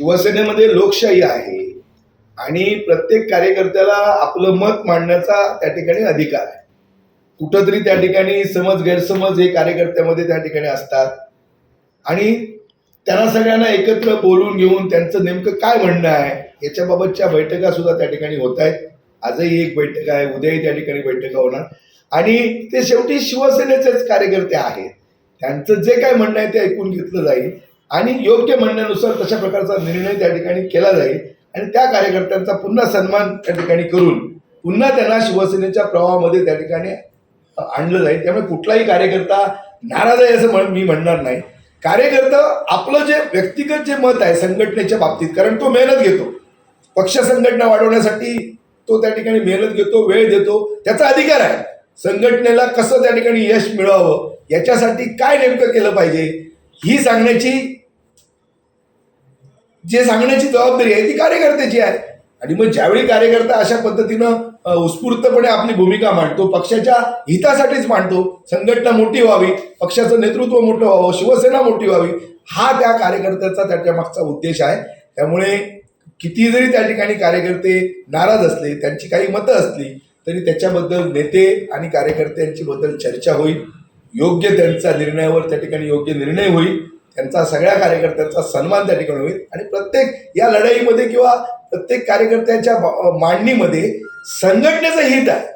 शिवसेनेमध्ये लोकशाही आहे आणि प्रत्येक कार्यकर्त्याला आपलं मत मांडण्याचा त्या ठिकाणी अधिकार आहे. कुठंतरी त्या ठिकाणी समज गैरसमज हे कार्यकर्त्यामध्ये त्या ठिकाणी असतात. आणि त्यांना सगळ्यांना एकत्र बोलून घेऊन त्यांचं नेमकं काय म्हणणं आहे याच्याबाबतच्या बैठका सुद्धा त्या ठिकाणी होत आहेत. आजही एक बैठक आहे उद्याही त्या ठिकाणी बैठका होणार. आणि ते शेवटी शिवसेनेचेच कार्यकर्ते आहेत. त्यांचं जे काय म्हणणं आहे ते ऐकून घेतलं जाईल. आणि योग्य म्हणण्यानुसार तशा प्रकारचा निर्णय त्या ठिकाणी केला जाईल. आणि त्या कार्यकर्त्यांचा पुन्हा सन्मान त्या ठिकाणी करून पुन्हा त्यांना शिवसेनेच्या प्रवाहामध्ये त्या ठिकाणी आणलं जाईल. त्यामुळे कुठलाही कार्यकर्ता नाराज आहे असं म्हण- मी म्हणणार नाही. कार्यकर्ता आपलं जे व्यक्तिगत जे मत आहे संघटनेच्या बाबतीत कारण तो मेहनत घेतो. पक्ष संघटना वाढवण्यासाठी तो त्या ठिकाणी मेहनत घेतो वेळ देतो त्याचा अधिकार आहे. संघटनेला कसं त्या ठिकाणी यश मिळावं याच्यासाठी काय नेमकं केलं पाहिजे ही सांगण्याची जे सांगण्याची जबाबदारी आहे ती कार्यकर्त्याची आहे. आणि मग ज्यावेळी कार्यकर्ता अशा पद्धतीनं उत्स्फूर्तपणे आपली भूमिका मांडतो पक्षाच्या हितासाठीच मांडतो संघटना मोठी व्हावी पक्षाचं नेतृत्व मोठं व्हावं शिवसेना मोठी व्हावी हा त्या कार्यकर्त्याचा त्याच्या मागचा उद्देश आहे. त्यामुळे किती जरी त्या ठिकाणी कार्यकर्ते नाराज असले त्यांची काही मतं असली तरी त्याच्याबद्दल नेते आणि कार्यकर्त्यांची बद्दल चर्चा होईल. योग्य त्यांचा निर्णयावर त्या ठिकाणी योग्य निर्णय होईल. त्यांचा सगळ्या कार्यकर्त्यांचा सन्मान त्या ठिकाणी होईल. आणि प्रत्येक या लढाईमध्ये किंवा प्रत्येक कार्यकर्त्यांच्या मांडणीमध्ये संघटनेचं हित आहे.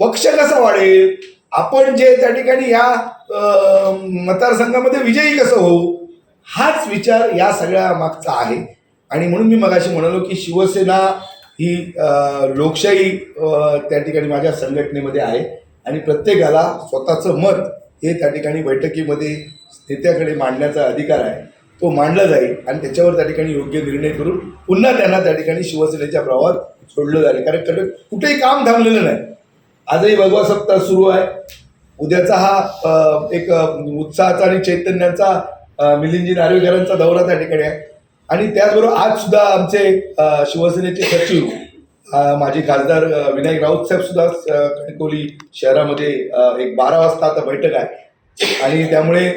पक्ष कसा वाढेल? आपण जे त्या ठिकाणी या मतदारसंघामध्ये विजयी कसं होऊ? हाच विचार या सगळ्या मागचा आहे. आणि म्हणून मी मगाशी म्हणालो की शिवसेना ही लोकशाही त्या ठिकाणी माझ्या संघटनेमध्ये आहे. आणि प्रत्येकाला स्वतःचं मत हे त्या ठिकाणी बैठकीमध्ये नेत्याकडे मांडण्याचा अधिकार आहे. तो मांडला जाईल आणि त्याच्यावर त्या ठिकाणी योग्य निर्णय करून पुन्हा त्यांना त्या ठिकाणी शिवसेनेच्या प्रवाहात सोडलं जाईल. कारण कडे- कुठेही काम थांबलेलं नाही. आजही भगवा सप्ताह सुरू आहे. उद्याचा हा एक उत्साहाचा आणि चैतन्याचा मिलिंदजी नार्वेकरांचा दौरा त्या ठिकाणी आहे. आणि त्याचबरोबर आज सुद्धा आमचे शिवसेनेचे सचिव माझे खासदार विनायक राऊत साहेब सुद्धा कणकोली शहरामध्ये एक बारा वाजता आता बैठक आहे. आणि त्यामुळे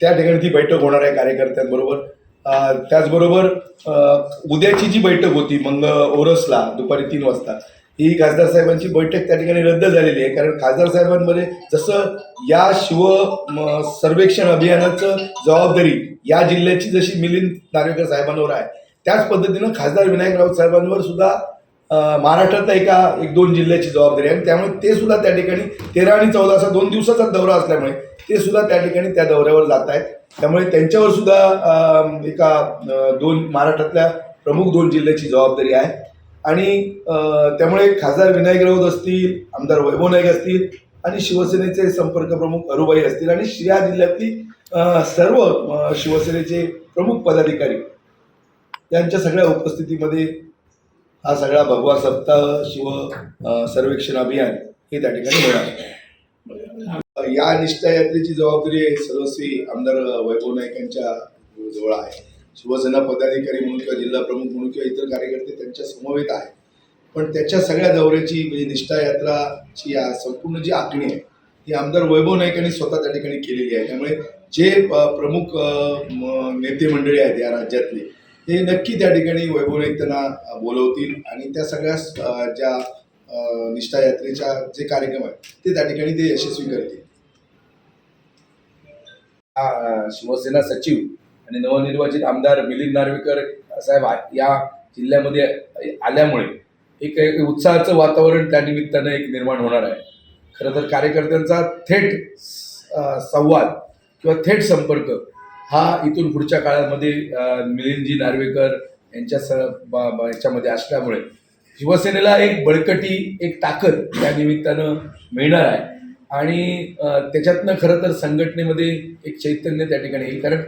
त्या ठिकाणी ती बैठक होणार आहे कार्यकर्त्यांबरोबर त्याचबरोबर उद्याची जी बैठक होती मंग ओरसला दुपारी तीन वाजता ही खासदार साहेबांची बैठक त्या ठिकाणी रद्द झालेली आहे. कारण खासदार साहेबांमध्ये जसं या शिव सर्वेक्षण अभियानाचं जबाबदारी या जिल्ह्याची जशी मिलिंद नार्वेकर साहेबांवर आहे त्याच पद्धतीनं खासदार विनायक राऊत साहेबांवर सुद्धा महाराष्ट्रातल्या एका एक दोन जिल्ह्याची जबाबदारी आहे. आणि त्यामुळे ते सुद्धा त्या ठिकाणी तेरा आणि चौदा असा दोन दिवसाचा दौरा असल्यामुळे ते सुद्धा त्या ठिकाणी त्या दौऱ्यावर जात आहेत. त्यामुळे त्यांच्यावर सुद्धा एका दोन महाराष्ट्रातल्या प्रमुख दोन जिल्ह्याची जबाबदारी आहे. आणि त्यामुळे खासदार विनायक राऊत असतील आमदार वैभव नाईक असतील आणि शिवसेनेचे संपर्क प्रमुख अरुबाई असतील आणि या जिल्ह्यातली सर्व शिवसेनेचे प्रमुख पदाधिकारी यांच्या सगळ्या उपस्थितीमध्ये हा सगळा भगवा सप्ताह शिव सर्वेक्षण अभियान हे त्या ठिकाणी होणार. या निष्ठा यात्रेची जबाबदारी सर्वस्वी आमदार वैभव नाईक यांच्या जवळ आहे. शिवसेना पदाधिकारी म्हणून किंवा जिल्हा प्रमुख म्हणून किंवा इतर कार्यकर्ते त्यांच्या समवेत आहे. पण त्याच्या सगळ्या दौऱ्याची म्हणजे निष्ठा यात्राची या संपूर्ण जी आखणी आहे ती आमदार वैभव नाईक यांनी स्वतः त्या ठिकाणी केलेली आहे. त्यामुळे जे प्रमुख नेते मंडळी आहेत या राज्यातले ते नक्की त्या ठिकाणी वैभव त्यांना बोलवतील आणि त्या सगळ्या ज्या निष्ठा यात्रेच्या जे कार्यक्रम आहेत ते त्या ठिकाणी ते यशस्वी करतील. शिवसेना सचिव आणि नवनिर्वाचित आमदार मिलिंद नार्वेकर साहेब या जिल्ह्यामध्ये आल्यामुळे एक एक उत्साहाचं वातावरण त्या निमित्तानं एक निर्माण होणार आहे. खरं तर कार्यकर्त्यांचा थेट संवाद किंवा थेट संपर्क हा इथून पुढच्या काळामध्ये मिलिंदजी नार्वेकर यांच्या स याच्यामध्ये असल्यामुळे शिवसेनेला एक बळकटी एक ताकद त्या निमित्तानं मिळणार आहे. आणि त्याच्यातनं खरं तर संघटनेमध्ये एक चैतन्य त्या ठिकाणी येईल. कारण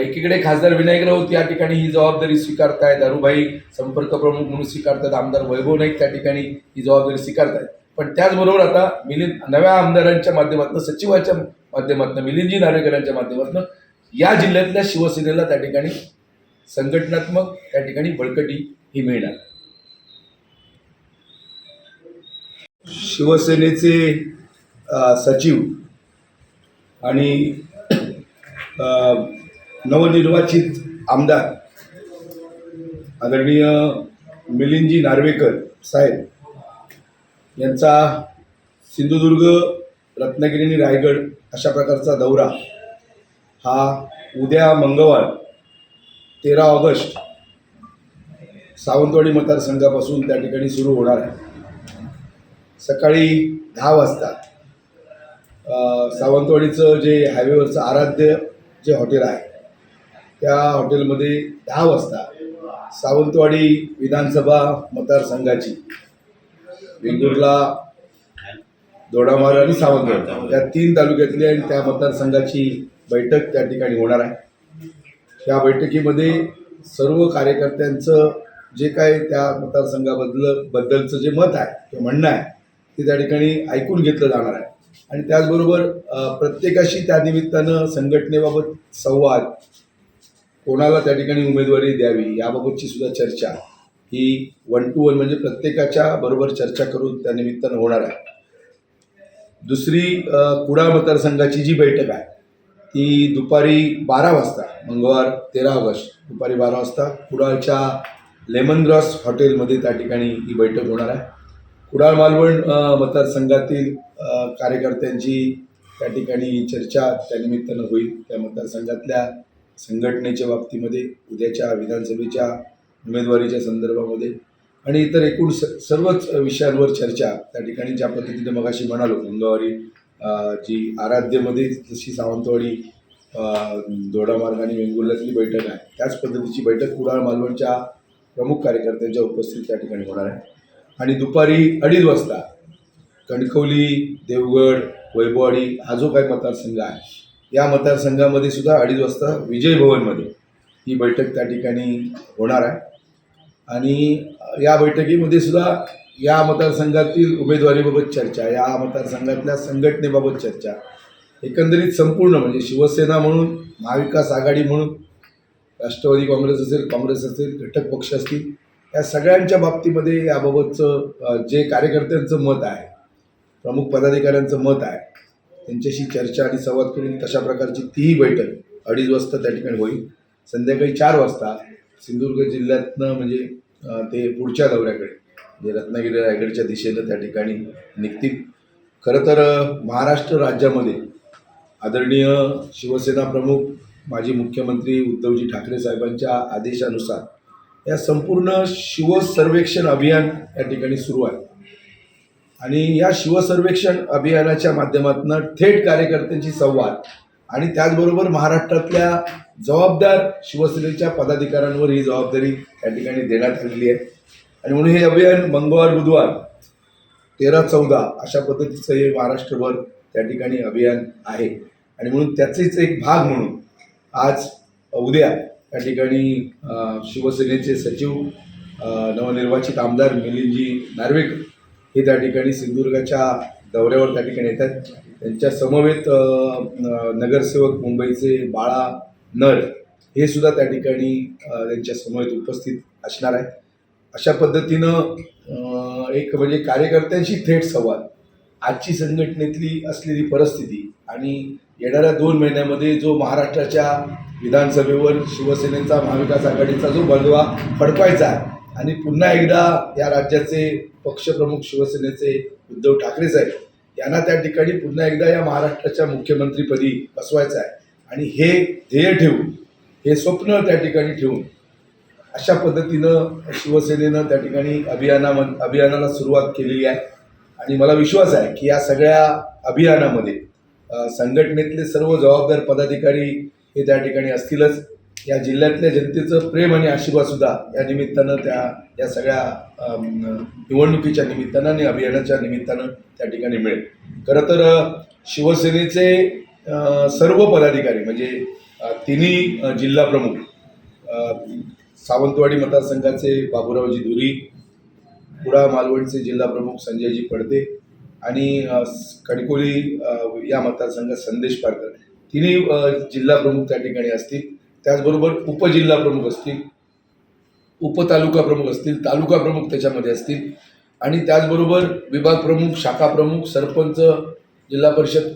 एकीकडे खासदार विनायक राऊत या ठिकाणी ही जबाबदारी स्वीकारतायत दारूभाई संपर्क प्रमुख म्हणून स्वीकारतात आमदार वैभव नाईक त्या ठिकाणी ही जबाबदारी स्वीकारतायत. पण त्याचबरोबर आता मिलिंद नव्या आमदारांच्या माध्यमातून सचिवाच्या माध्यमातून मिलिंदजी नार्वेकरांच्या माध्यमातून या जिल्ह्यातल्या शिवसेनेला त्या ठिकाणी संघटनात्मक त्या ठिकाणी बळकटी ही मिळणार. शिवसेनेचे सचिव आणि नवनिर्वाचित आमदार आदरणीय मिलिंदजी नार्वेकर साहेब यांचा सिंधुदुर्ग रत्नागिरी आणि रायगड अशा प्रकारचा दौरा हा उद्या मंगळवार तेरा ऑगस्ट सावंतवाडी मतदारसंघापासून त्या ठिकाणी सुरू होणार आहे. सकाळी दहा वाजता सावंतवाडीचं जे हायवेवरचं आराध्य जे हॉटेल आहे त्या हॉटेलमध्ये दहा वाजता सावंतवाडी विधानसभा मतदारसंघाची वेंगुर्ला दोडामार आणि सावंतवाडी या तीन तालुक्यातली आणि त्या मतदारसंघाची बैठक त्या ठिकाणी होणार आहे. त्या बैठकीमध्ये सर्व कार्यकर्त्यांचं जे काय त्या मतदारसंघाबद्दल बद्दलचं जे मत आहे किंवा म्हणणं आहे ते त्या ठिकाणी ऐकून घेतलं जाणार आहे. आणि त्याचबरोबर प्रत्येकाशी त्या निमित्तानं संघटनेबाबत संवाद कोणाला त्या ठिकाणी उमेदवारी द्यावी याबाबतची सुद्धा चर्चा ही वन टू वन म्हणजे प्रत्येकाच्या बरोबर चर्चा करून त्यानिमित्तानं होणार आहे. दुसरी कुडाळ मतदारसंघाची जी बैठक आहे ती दुपारी बारा वाजता मंगळवार तेरा ऑगस्ट दुपारी बारा वाजता कुडाळच्या लेमन ग्रॉस हॉटेलमध्ये त्या ठिकाणी ही बैठक होणार आहे. कुडाळ मालवण मतदारसंघातील कार्यकर्त्यांची त्या ठिकाणी चर्चा त्यानिमित्तानं होईल. त्या मतदारसंघातल्या संघटनेच्या बाबतीमध्ये उद्याच्या विधानसभेच्या उमेदवारीच्या संदर्भामध्ये आणि इतर एकूण स सर्वच विषयांवर चर्चा त्या ठिकाणी ज्या पद्धतीने मगाशी म्हणालो मंगळवारी जी आराध्यमध्ये जशी सावंतवाडी दोडामार्ग आणि वेंगुर्ल्यातली बैठक आहे त्याच पद्धतीची बैठक कुडाळ मालवणच्या प्रमुख कार्यकर्त्यांच्या उपस्थित त्या ठिकाणी होणार आहे. आणि दुपारी अडीच वाजता कणकवली देवगड वैभवाडी हा जो काही मतदारसंघ आहे या मतदारसंघामध्ये सुद्धा अडीच वाजता विजय भवनमध्ये ही बैठक त्या ठिकाणी होणार आहे. आणि या बैठकीमध्ये सुद्धा या मतदारसंघातील उमेदवारीबाबत चर्चा या मतदारसंघातल्या संघटनेबाबत चर्चा एकंदरीत संपूर्ण म्हणजे शिवसेना म्हणून महाविकास आघाडी म्हणून राष्ट्रवादी काँग्रेस असेल काँग्रेस असेल घटक पक्ष असतील या सगळ्यांच्या बाबतीमध्ये याबाबतचं जे कार्यकर्त्यांचं मत आहे प्रमुख पदाधिकाऱ्यांचं मत आहे त्यांच्याशी चर्चा आणि संवाद करून तशा प्रकारची तीही बैठक अडीच वाजता त्या ठिकाणी होईल. संध्याकाळी चार वाजता सिंधुदुर्ग जिल्ह्यातनं म्हणजे ते पुढच्या दौऱ्याकडे. म्हणजे रत्नागिरी रायगडच्या दिशेनं त्या ठिकाणी निघतील. खरं तर महाराष्ट्र राज्यामध्ये आदरणीय शिवसेना प्रमुख माजी मुख्यमंत्री उद्धवजी ठाकरे साहेबांच्या आदेशानुसार या संपूर्ण शिवसर्वेक्षण अभियान या ठिकाणी सुरू आहे. आणि या शिवसर्वेक्षण अभियानाच्या माध्यमातून थेट कार्यकर्त्यांशी संवाद आणि त्याचबरोबर महाराष्ट्रातल्या जबाबदार शिवसेनेच्या पदाधिकाऱ्यांवर ही जबाबदारी त्या ठिकाणी देण्यात आलेली आहे. आणि म्हणून हे अभियान मंगळवार बुधवार तेरा चौदा अशा पद्धतीचं हे महाराष्ट्रभर त्या ठिकाणी अभियान आहे. आणि म्हणून त्याचेच एक भाग म्हणून आज उद्या त्या ठिकाणी शिवसेनेचे सचिव नवनिर्वाचित आमदार मिलिंदजी नार्वेकर हे त्या ठिकाणी सिंधुदुर्गाच्या दौऱ्यावर त्या ठिकाणी येतात. त्यांच्या समवेत नगरसेवक मुंबईचे बाळा नर हे सुद्धा त्या ठिकाणी त्यांच्या समवेत उपस्थित असणार आहेत. अशा पद्धतीनं एक म्हणजे कार्यकर्त्यांशी थेट संवाद आजची संघटनेतली असलेली परिस्थिती आणि येणाऱ्या दोन महिन्यामध्ये जो महाराष्ट्राच्या विधानसभेवर शिवसेनेचा महाविकास आघाडीचा जो बलवा फडकवायचा आहे आणि पुन्हा एकदा या राज्याचे पक्षप्रमुख शिवसेनेचे उद्धव ठाकरे साहेब यांना त्या ठिकाणी पुन्हा एकदा या महाराष्ट्राच्या मुख्यमंत्रीपदी बसवायचं आहे. आणि हे ध्येय ठेवून हे स्वप्न त्या ठिकाणी ठेवून अशा पद्धतीनं शिवसेनेनं त्या ठिकाणी अभियाना अभियानाला सुरुवात केलेली आहे. आणि मला विश्वास आहे की या सगळ्या अभियानामध्ये संघटनेतले सर्व जबाबदार पदाधिकारी हे त्या ठिकाणी असतीलच. या जिल्ह्यातल्या जनतेचं प्रेम आणि आशीर्वादसुद्धा या निमित्तानं त्या या सगळ्या निवडणुकीच्या निमित्तानं आणि अभियानाच्या निमित्तानं त्या ठिकाणी मिळेल. खरं तर शिवसेनेचे सर्व पदाधिकारी म्हणजे तिन्ही जिल्हाप्रमुख सावंतवाडी मतदारसंघाचे बाबुरावजी धुरी कुडा मालवणचे जिल्हा प्रमुख संजयजी पडदे आणि कणकोली या मतदारसंघात संदेश पारकर तिन्ही जिल्हाप्रमुख जिल्हा प्रमुख त्या ठिकाणी असतील. त्याचबरोबर उपजिल्हा प्रमुख असतील उपतालुका प्रमुख असतील तालुका प्रमुख त्याच्यामध्ये असतील. आणि त्याचबरोबर विभाग प्रमुख शाखा प्रमुख सरपंच जिल्हा परिषद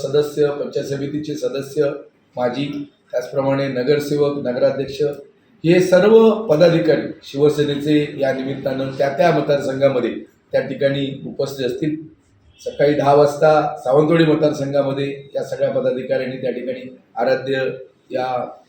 सदस्य पंचायत समितीचे सदस्य माजी त्याचप्रमाणे नगरसेवक नगराध्यक्ष हे सर्व पदाधिकारी शिवसेनेचे या निमित्तानं त्या त्या मतदारसंघामध्ये त्या ठिकाणी उपस्थित असतील. सकाळी दहा वाजता सावंतवाडी मतदारसंघामध्ये या सगळ्या पदाधिकाऱ्यांनी त्या ठिकाणी आराध्य या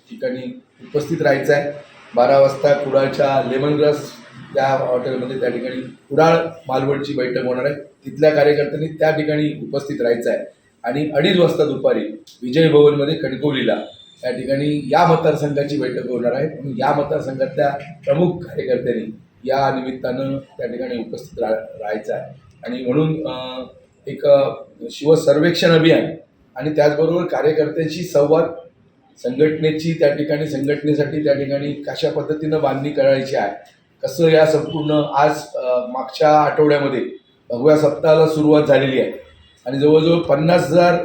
ठिकाणी उपस्थित राहायचं आहे बारा वाजता कुडाळच्या लेमन ग्रास त्या हॉटेलमध्ये त्या ठिकाणी कुडाळ मालवणची बैठक होणार आहे. तिथल्या कार्यकर्त्यांनी त्या ठिकाणी उपस्थित राहायचं आहे आणि अडीच वाजता दुपारी विजय भवनमध्ये कणकवलीला त्या ठिकाणी या मतदारसंघाची बैठक होणार आहे. म्हणून या मतदारसंघातल्या प्रमुख कार्यकर्त्यांनी या निमित्तानं त्या ठिकाणी उपस्थित रा राहायचं आहे. आणि म्हणून एक शिवसर्वेक्षण अभियान आणि त्याचबरोबर कार्यकर्त्यांशी संवाद संघटनेची त्या ठिकाणी संघटनेसाठी त्या ठिकाणी कशा पद्धतीनं बांधणी करायची आहे कसं या संपूर्ण आज मागच्या आठवड्यामध्ये भगव्या सप्ताहाला सुरुवात झालेली आहे. आणि जवळजवळ पन्नास हजार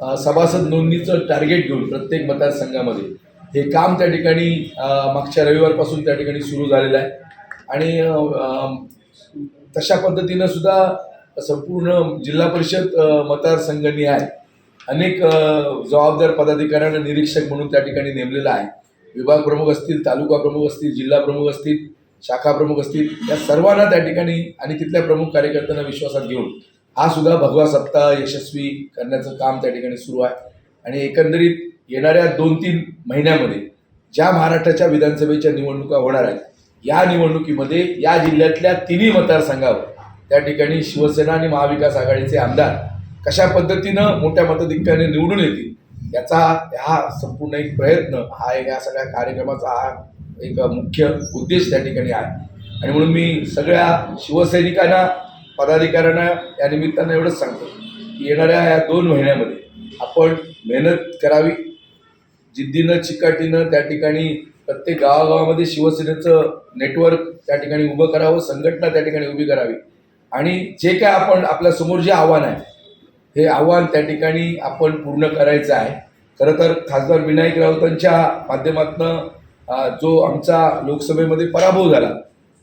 सभासद नोंदणीचं टार्गेट घेऊन प्रत्येक मतदारसंघामध्ये. हे काम त्या ठिकाणी मागच्या रविवारपासून त्या ठिकाणी सुरू झालेलं आहे. आणि तशा पद्धतीनं सुद्धा संपूर्ण जिल्हा परिषद मतदारसंघनी आहे. अनेक जबाबदार पदाधिकाऱ्यांना निरीक्षक म्हणून त्या ठिकाणी नेमलेलं आहे. विभाग प्रमुख असतील तालुका प्रमुख असतील जिल्हा प्रमुख असतील शाखा प्रमुख असतील या सर्वांना त्या ठिकाणी आणि तिथल्या प्रमुख कार्यकर्त्यांना विश्वासात घेऊन हा सुद्धा भगवा सप्ताह यशस्वी करण्याचं काम त्या ठिकाणी सुरू आहे. आणि एकंदरीत येणाऱ्या दोन तीन महिन्यामध्ये ज्या महाराष्ट्राच्या विधानसभेच्या निवडणुका होणार आहेत या निवडणुकीमध्ये या जिल्ह्यातल्या तिन्ही मतदारसंघावर त्या ठिकाणी शिवसेना आणि महाविकास आघाडीचे आमदार कशा पद्धतीनं मोठ्या मताधिक्याने निवडून येतील याचा हा संपूर्ण एक प्रयत्न हा एक या सगळ्या कार्यक्रमाचा हा एक मुख्य उद्देश त्या ठिकाणी आहे. आणि म्हणून मी सगळ्या शिवसैनिकांना पदाधिकाऱ्यांना या निमित्तानं एवढंच सांगतो की येणाऱ्या या दोन महिन्यामध्ये आपण मेहनत करावी. जिद्दीनं चिकाटीनं त्या ठिकाणी प्रत्येक गावागावामध्ये शिवसेनेचं नेटवर्क त्या ठिकाणी उभं करावं संघटना त्या ठिकाणी उभी करावी. आणि जे काय आपण आपल्यासमोर जे आव्हान आहे हे आव्हान त्या ठिकाणी आपण पूर्ण करायचं आहे. खरं तर खासदार विनायक राऊतांच्या माध्यमातनं जो आमचा लोकसभेमध्ये पराभव झाला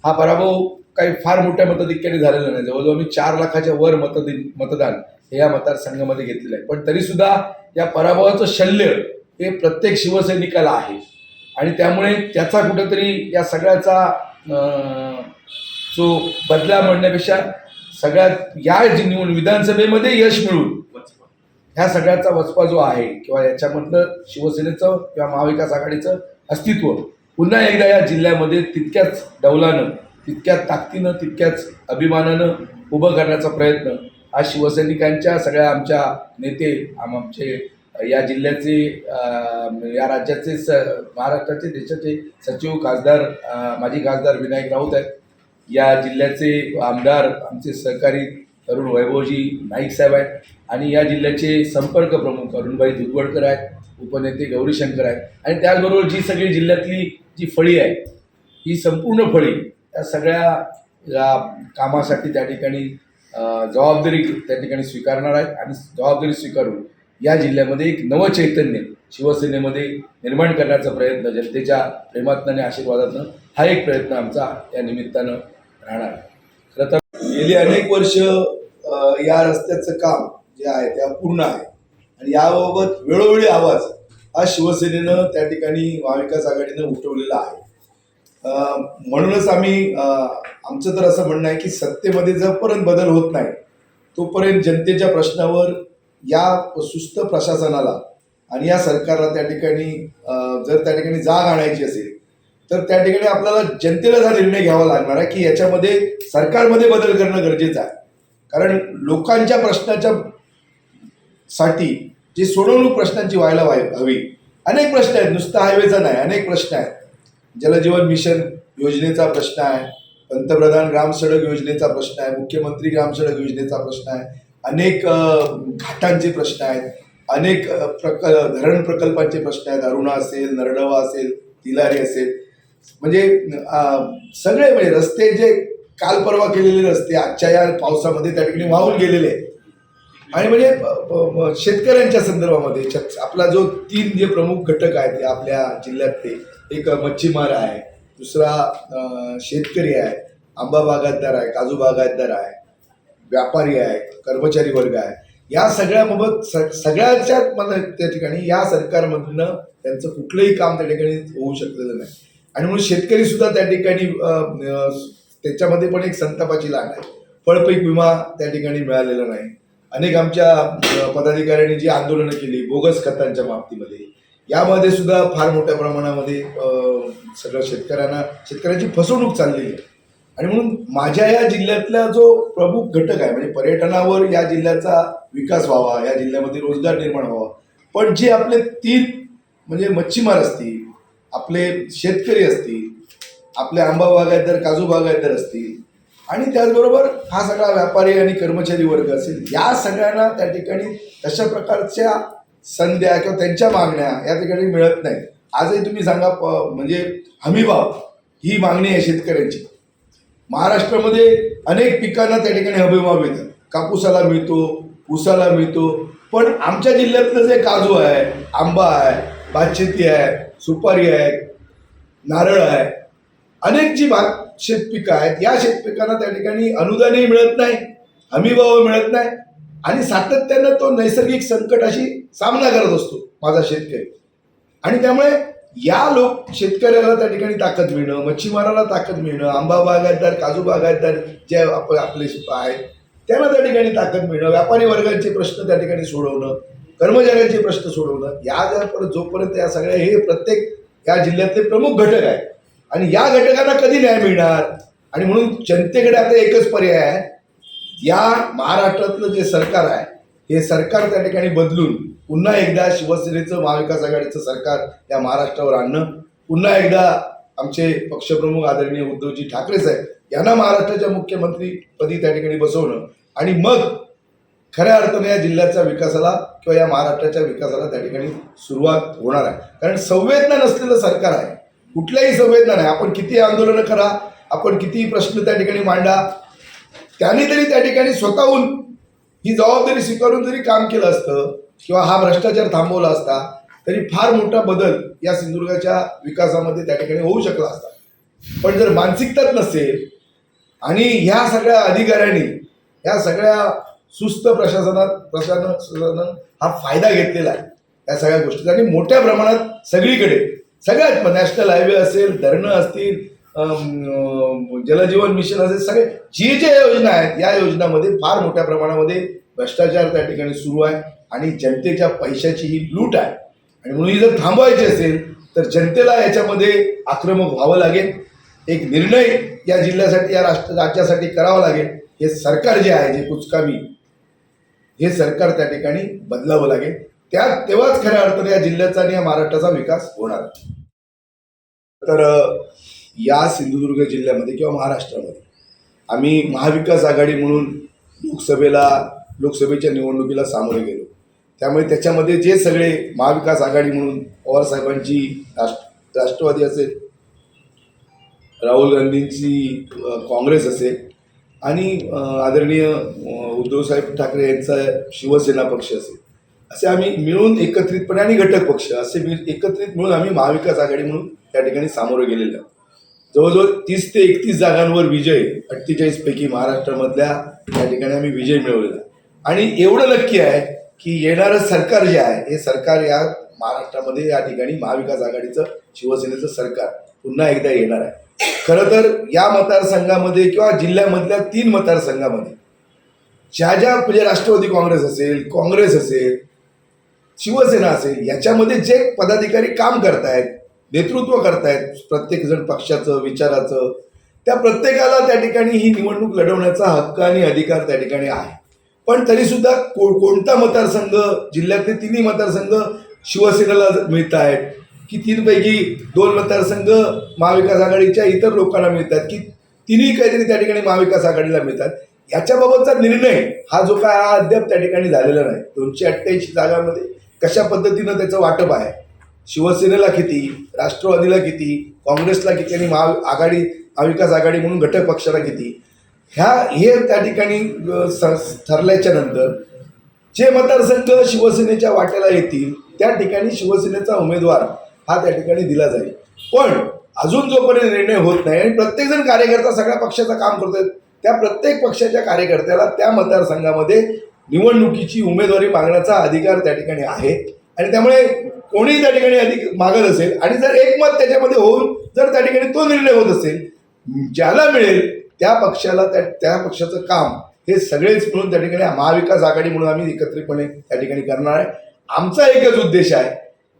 हा पराभव काही फार मोठ्या मताधिक्याने झालेलं नाही. जवळजवळ आम्ही चार लाखाच्या वर मतदि मतदान हे या मतदारसंघामध्ये घेतलेलं आहे. पण तरीसुद्धा या पराभवाचं शल्य हे प्रत्येक शिवसैनिकाला आहे. आणि त्यामुळे त्याचा कुठेतरी या सगळ्याचा जो बदला म्हणण्यापेक्षा सगळ्यात या जी विधानसभेमध्ये यश मिळून ह्या सगळ्याचा वचपा जो आहे किंवा याच्यामधलं शिवसेनेचं किंवा महाविकास आघाडीचं अस्तित्व पुन्हा एकदा या जिल्ह्यामध्ये तितक्याच डौलानं तितक्याच ताकदीनं तितक्याच अभिमानानं उभं करण्याचा प्रयत्न. हा शिवसैनिकांच्या सगळ्या आमच्या नेते आम- आमचे या जिल्ह्याचे या राज्याचे स महाराष्ट्राचे देशाचे सचिव खासदार माजी खासदार विनायक राऊत आहेत. या जिल्ह्याचे आमदार आमचे सहकारी तरुण वैभवजी नाईक साहेब आहेत. आणि या जिल्ह्याचे संपर्क प्रमुख अरुणबाई दुधवडकर आहेत उपनेते गौरीशंकर आहेत. आणि त्याचबरोबर जी सगळी जिल्ह्यातली जी फळी आहे ही संपूर्ण फळी या सगळ्या या कामासाठी त्या ठिकाणी जबाबदारी त्या ठिकाणी स्वीकारणार आहेत आणि जबाबदारी स्वीकारून या जिल्ह्यामध्ये एक नवं चैतन्य शिवसेनेमध्ये निर्माण करण्याचा प्रयत्न जनतेच्या प्रेमातनं आणि आशीर्वादातनं हा एक प्रयत्न आमचा या निमित्तानं राहणार आहे. खरं तर गेली अनेक वर्ष या रस्त्याचं काम जे आहे ते अपूर्ण आहे आणि याबाबत वेळोवेळी आवाज हा शिवसेनेनं त्या ठिकाणी महाविकास आघाडीनं उठवलेला आहे. म्हणूनच आम्ही आमचं तर असं म्हणणं आहे की सत्तेमध्ये जोपर्यंत बदल होत नाही तोपर्यंत जनतेच्या प्रश्नावर या सुस्त प्रशासनाला आणि या सरकारला त्या ठिकाणी जर त्या ठिकाणी जाग आणायची असेल तर त्या ठिकाणी आपल्याला जनतेला हा निर्णय घ्यावा लागणार आहे की याच्यामध्ये सरकारमध्ये बदल करणं गरजेचं आहे. कारण लोकांच्या प्रश्नाच्या साठी जे सोडवणूक प्रश्नांची व्हायला व्हाय- हवी. अनेक प्रश्न आहेत. नुसता हायवेचा नाही अनेक प्रश्न आहेत. जलजीवन मिशन योजनेचा प्रश्न आहे. पंतप्रधान ग्राम सडक योजनेचा प्रश्न आहे. मुख्यमंत्री ग्राम सडक योजनेचा प्रश्न आहे. अनेक घाटांचे प्रश्न आहेत. अनेक प्रक धरण प्रकल्पांचे प्रश्न आहेत. अरुणा असेल नरडवा असेल तिलारी असेल. म्हणजे सगळे म्हणजे रस्ते जे काल परवा केलेले रस्ते आजच्या या पावसामध्ये त्या ठिकाणी वाहून गेलेले. आहेत आणि म्हणजे शेतकऱ्यांच्या संदर्भामध्ये छत- आपला जो तीन जे प्रमुख घटक आहेत आपल्या आपल्या जिल्ह्यातले एक मच्छीमार आहे. दुसरा शेतकरी आहे. आंबा बागायतदार आहे काजू बागायतदार आहे व्यापारी आहे कर्मचारी वर्ग आहे. या सगळ्याबाबत स- सगळ्याच्या मला त्या ठिकाणी. या सरकारमधनं त्यांचं कुठलंही काम त्या ठिकाणी होऊ शकलेलं नाही. आणि म्हणून शेतकरी सुद्धा त्या ठिकाणी त्याच्यामध्ये पण एक संतापाची लाट आहे. फळपीक विमा त्या ठिकाणी मिळालेला नाही. अनेक आमच्या पदाधिकाऱ्यांनी जी आंदोलनं केली बोगस खतांच्या बाबतीमध्ये यामध्ये सुद्धा फार मोठ्या प्रमाणामध्ये सगळं शेतकऱ्यांना शेतकऱ्यांची फसवणूक चाललेली आहे. आणि म्हणून माझ्या या जिल्ह्यातला जो प्रमुख घटक आहे म्हणजे पर्यटनावर या जिल्ह्याचा विकास व्हावा या जिल्ह्यामध्ये रोजगार निर्माण व्हावा पण जे आपले तीन म्हणजे मच्छीमार असतील आपले शेतकरी असतील आपले आंबा बागायतदार काजू बागायतदार असतील आणि त्याचबरोबर हा सगळा व्यापारी आणि कर्मचारी वर्ग असेल या सगळ्यांना त्या ठिकाणी तशा प्रकारच्या संध्या किंवा त्यांच्या मागण्या या ठिकाणी मिळत नाही आजही तुम्ही सांगा प- म्हणजे हमीभाव ही मागणी आहे शेतकऱ्यांची. महाराष्ट्रामध्ये अनेक पिकांना त्या ठिकाणी हमीभाव मिळतात. कापूसाला मिळतो ऊसाला मिळतो. पण आमच्या जिल्ह्यातलं जे काजू आहे आंबा आहे भातशेती आहे सुपारी आहे नारळ आहे अनेक जी भात शेतपिकं आहेत या शेतपिकांना त्या ठिकाणी अनुदानही मिळत नाही हमीभाव मिळत नाही आणि सातत्यानं तो नैसर्गिक संकटाशी सामना करत असतो माझा शेतकरी. आणि त्यामुळे या लोक शेतकऱ्याला त्या ठिकाणी ताकद मिळणं मच्छीमाराला ताकद मिळणं आंबा बागायतदार काजू बागायतदार जे आप आपले आहेत त्यांना त्या ठिकाणी ताकद मिळणं व्यापारी वर्गाचे प्रश्न त्या ठिकाणी सोडवणं कर्मचाऱ्यांचे प्रश्न सोडवणं या जर परत जोपर्यंत या सगळ्या हे प्रत्येक या जिल्ह्यातले प्रमुख घटक आहेत आणि या घटकांना कधी न्याय मिळणार? आणि म्हणून जनतेकडे आता एकच पर्याय आहे. या महाराष्ट्रातलं जे सरकार आहे हे सरकार त्या ठिकाणी बदलून पुन्हा एकदा शिवसेनेचं महाविकास आघाडीचं सरकार या महाराष्ट्रावर आणणं पुन्हा एकदा आमचे पक्षप्रमुख आदरणीय उद्धवजी ठाकरे साहेब यांना महाराष्ट्राच्या मुख्यमंत्रीपदी त्या ठिकाणी बसवणं आणि मग खऱ्या अर्थाने या जिल्ह्याच्या विकासाला किंवा या महाराष्ट्राच्या विकासाला त्या ठिकाणी सुरुवात होणार आहे. कारण संवेदना नसलेलं सरकार आहे. कुठल्याही संवेदना नाही. आपण किती आंदोलनं करा आपण किती प्रश्न त्या ठिकाणी मांडा त्यांनी तरी त्या ठिकाणी स्वतःहून ही जबाबदारी स्वीकारून जरी काम केलं असतं किंवा हा भ्रष्टाचार थांबवला असता तरी फार मोठा बदल या सिंधुदुर्गाच्या विकासामध्ये त्या ठिकाणी होऊ शकला असता. पण जर मानसिकताच नसेल आणि ह्या सगळ्या अधिकाऱ्यांनी ह्या सगळ्या सुस्त प्रशासनात प्रशासन हा फायदा घेतलेला आहे या सगळ्या गोष्टीचा. आणि मोठ्या प्रमाणात सगळीकडे सगळ्यात नॅशनल हायवे असेल धरणं असतील जलजीवन मिशन असेल सगळे जी जे योजना आहेत या योजनामध्ये फार मोठ्या प्रमाणामध्ये भ्रष्टाचार त्या ठिकाणी सुरू आहे आणि जनतेच्या पैशाची ही लूट आहे. आणि म्हणून ही जर थांबवायची असेल तर जनतेला याच्यामध्ये आक्रमक व्हावं लागेल. एक निर्णय या जिल्ह्यासाठी या राष्ट्र राज्यासाठी करावा लागेल. हे सरकार जे आहे जे कुचकामी हे सरकार त्या ठिकाणी बदलावं लागेल. त्या तेव्हाच खऱ्या अर्थाने या जिल्ह्याचा आणि या महाराष्ट्राचा विकास होणार तर या सिंधुदुर्ग जिल्ह्यामध्ये किंवा महाराष्ट्रामध्ये. आम्ही महाविकास आघाडी म्हणून लोकसभेला लोकसभेच्या निवडणुकीला सामोरे गेलो. त्यामुळे त्याच्यामध्ये जे सगळे महाविकास आघाडी म्हणून पवारसाहेबांची राष्ट्र राष्ट्रवादी असेल राहुल गांधींची काँग्रेस असेल आणि आदरणीय उद्धवसाहेब ठाकरे यांचा शिवसेना पक्ष असेल. असे आम्ही मिळून एकत्रितपणे आणि घटक पक्ष असे मिळ एकत्रित मिळून आम्ही महाविकास आघाडी म्हणून त्या ठिकाणी सामोरे गेलेलो आहोत. जवळजवळ तीस ते एकतीस जागांवर विजय अठ्ठेचाळीस पैकी महाराष्ट्रामधल्या त्या ठिकाणी आम्ही विजय मिळवलेला. आणि एवढं नक्की आहे की येणारं सरकार जे आहे हे सरकार या महाराष्ट्रामध्ये या ठिकाणी महाविकास आघाडीचं शिवसेनेचं सरकार पुन्हा एकदा येणार आहे. खरं तर या मतदारसंघामध्ये किंवा जिल्ह्यामधल्या तीन मतदारसंघामध्ये ज्या ज्या म्हणजे राष्ट्रवादी काँग्रेस असेल काँग्रेस असेल शिवसेना असेल याच्यामध्ये जे पदाधिकारी काम करतायत नेतृत्व करतायत प्रत्येक जण पक्षाचं विचाराचं. त्या प्रत्येकाला त्या ठिकाणी ही निवडणूक लढवण्याचा हक्क आणि अधिकार त्या ठिकाणी आहे. पण तरीसुद्धा को कोणता मतदारसंघ जिल्ह्यातले तिन्ही मतदारसंघ शिवसेनेला मिळत आहेत की तीनपैकी दोन मतदारसंघ महाविकास आघाडीच्या इतर लोकांना मिळतात की तिन्ही काहीतरी त्या ठिकाणी महाविकास आघाडीला मिळतात याच्याबाबतचा निर्णय हा जो काय हा अद्याप त्या ठिकाणी झालेला नाही. दोनशे अठ्ठ्याऐंशी जागांमध्ये कशा पद्धतीनं त्याचं वाटप आहे शिवसेनेला किती राष्ट्रवादीला किती काँग्रेसला किती आणि महा आघाडी महाविकास आघाडी म्हणून घटक पक्षाला किती. ह्या हे त्या ठिकाणी स- ठरल्याच्या नंतर जे मतदारसंघ शिवसेनेच्या वाट्याला येतील त्या ठिकाणी शिवसेनेचा उमेदवार हा त्या ठिकाणी दिला जाईल. पण अजून जोपर्यंत निर्णय होत नाही आणि प्रत्येकजण कार्यकर्ता सगळ्या पक्षाचं काम करतोय त्या प्रत्येक पक्षाच्या कार्यकर्त्याला त्या मतदारसंघामध्ये निवडणुकीची उमेदवारी मागण्याचा अधिकार त्या ठिकाणी आहे. आणि त्यामुळे कोणी त्या ठिकाणी अधिक मागत असेल आणि जर एकमत त्याच्यामध्ये होऊन जर त्या ठिकाणी तो निर्णय होत असेल ज्याला मिळेल त्या पक्षाला त्या त्या पक्षाचं काम हे सगळेच मिळून त्या ठिकाणी महाविकास आघाडी म्हणून आम्ही एकत्रितपणे त्या ठिकाणी करणार आहे. आमचा एकच उद्देश आहे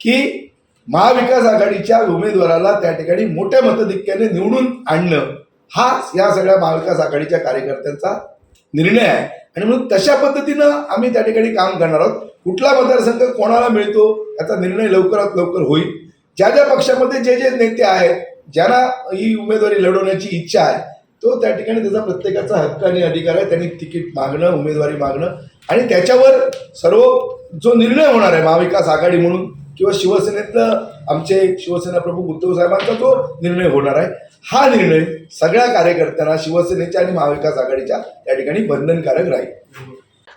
की महाविकास आघाडीच्या उमेदवाराला त्या ठिकाणी मोठ्या मतधिक्याने निवडून आणणं हा या सगळ्या महाविकास आघाडीच्या कार्यकर्त्यांचा निर्णय आहे. आणि म्हणून तशा पद्धतीनं आम्ही त्या ठिकाणी काम करणार आहोत. कुठला मतदारसंघ कोणाला मिळतो याचा निर्णय लवकरात लवकर होईल. ज्या ज्या पक्षामध्ये जे जे नेते आहेत ज्यांना ही उमेदवारी लढवण्याची इच्छा आहे तो त्या ठिकाणी त्याचा प्रत्येकाचा हक्क आणि अधिकार आहे. त्यांनी तिकीट मागणं उमेदवारी मागणं आणि त्याच्यावर सर्व जो निर्णय होणार आहे महाविकास आघाडी म्हणून किंवा शिवसेनेतलं आमचे शिवसेना प्रमुख उद्धव साहेबांचा जो निर्णय होणार आहे. हा निर्णय सगळ्या कार्यकर्त्यांना शिवसेनेच्या आणि महाविकास आघाडीच्या त्या ठिकाणी बंधनकारक राहील.